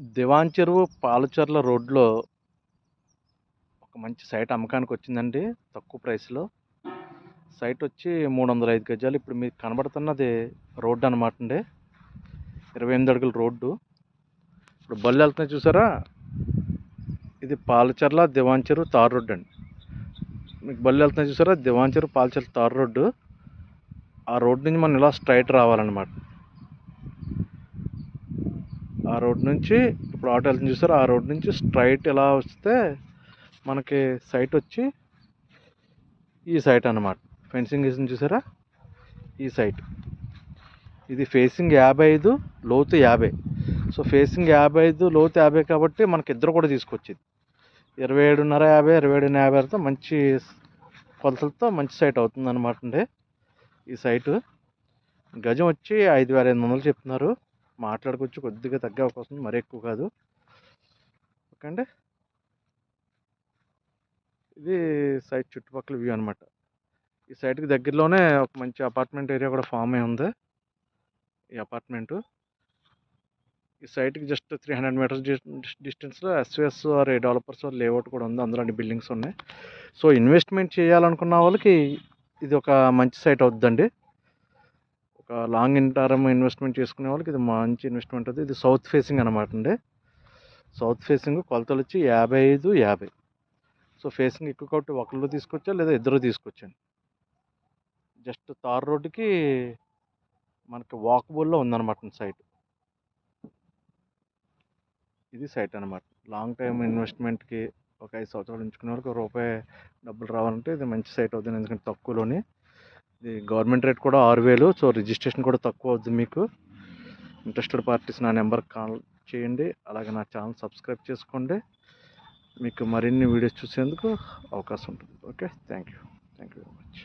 దివాన్ చెరువు పాలచర్ల రోడ్లో ఒక మంచి సైట్ అమ్మకానికి వచ్చిందండి తక్కువ ప్రైస్లో. సైట్ వచ్చి మూడు వందల ఐదు గజాలు. ఇప్పుడు మీకు కనబడుతున్నది రోడ్డు అనమాట అండి. ఇరవై ఎనిమిది అడుగుల రోడ్డు. ఇప్పుడు బళ్ళు వెళ్తున్నాయి చూసారా? ఇది పాలచర్ల దివాన్ చెరువు తార్ రోడ్డు అండి. మీకు బళ్ళు వెళ్తున్నాయి చూసారా? Diwan Cheruvu Palacharla tar road. ఆ రోడ్డు నుంచి మనం ఇలా స్ట్రైట్ రావాలన్నమాట. ఆ రోడ్ నుంచి ఇప్పుడు ఆటో వెళ్తుంది చూసారా? ఆ రోడ్ నుంచి స్ట్రైట్ ఇలా వస్తే మనకి సైట్ వచ్చి ఈ సైట్ అన్నమాట. ఫెన్సింగ్ వేసింది చూసారా? ఈ సైట్. ఇది ఫేసింగ్ యాభై ఐదు లోతు యాభై. సో ఫేసింగ్ యాభై ఐదు లోతు యాభై కాబట్టి మనకి ఇద్దరు కూడా తీసుకొచ్చింది. ఇరవై ఏడున్నర యాభై ఇరవై ఏడున్నర యాభైతో మంచి కొలతలతో మంచి సైట్ అవుతుంది అనమాట అండి ఈ సైటు. గజం వచ్చి ఐదు వేల ఎనిమిది వందలు చెప్తున్నారు. మాట్లాడుకోవచ్చు. కొద్దిగా తగ్గే అవకాశం ఉంది. మరీ ఎక్కువ కాదు. ఓకే అండి. ఇది సైట్ చుట్టుపక్కల వ్యూ అనమాట ఈ సైట్కి దగ్గరలోనే ఒక మంచి అపార్ట్మెంట్ ఏరియా కూడా ఫామ్ అయి ఉంది. ఈ అపార్ట్మెంటు. ఈ సైట్కి జస్ట్ త్రీ హండ్రెడ్ మీటర్స్ డిస్టెన్స్లో ఎస్విఎస్ ఆర్ డెవలపర్స్ లేఅవుట్ కూడా ఉంది. అందులో అన్ని బిల్డింగ్స్ ఉన్నాయి. సో ఇన్వెస్ట్మెంట్ చేయాలనుకున్న వాళ్ళకి ఇది ఒక మంచి సైట్ అవుతుందండి. ఒక లాంగ్ టర్మ్ ఇన్వెస్ట్మెంట్ చేసుకునే వాళ్ళకి ఇది మంచి ఇన్వెస్ట్మెంట్ అది ఇది సౌత్ ఫేసింగ్ అనమాట అండి. సౌత్ ఫేసింగ్ కొలతలు వచ్చి యాభై ఐదు యాభై. సో ఫేసింగ్ ఎక్కువ కాబట్టి ఒకళ్ళు తీసుకొచ్చా లేదా ఇద్దరు తీసుకొచ్చాను జస్ట్ తార్ రోడ్డుకి మనకి వాకబుల్లో ఉందన్నమాట సైట్. ఇది సైట్ అనమాట లాంగ్ టైం ఇన్వెస్ట్మెంట్కి ఒక ఐదు సంవత్సరాలు ఉంచుకునే వాళ్ళకి ఒక రూపాయి డబ్బులు రావాలంటే ఇది మంచి సైట్ అవుతుంది. ఎందుకంటే తక్కువలోని ఇది గవర్నమెంట్ రేట్ కూడా ఆరు వేలు సో రిజిస్ట్రేషన్ కూడా తక్కువ అవుతుంది మీకు. ఇంట్రెస్టెడ్ పార్టీస్ నా నెంబర్ కాల్ చేయండి అలాగే నా ఛానల్ సబ్స్క్రైబ్ చేసుకోండి. మీకు మరిన్ని వీడియోస్ చూసేందుకు అవకాశం ఉంటుంది. Okay thank you. Thank you very much.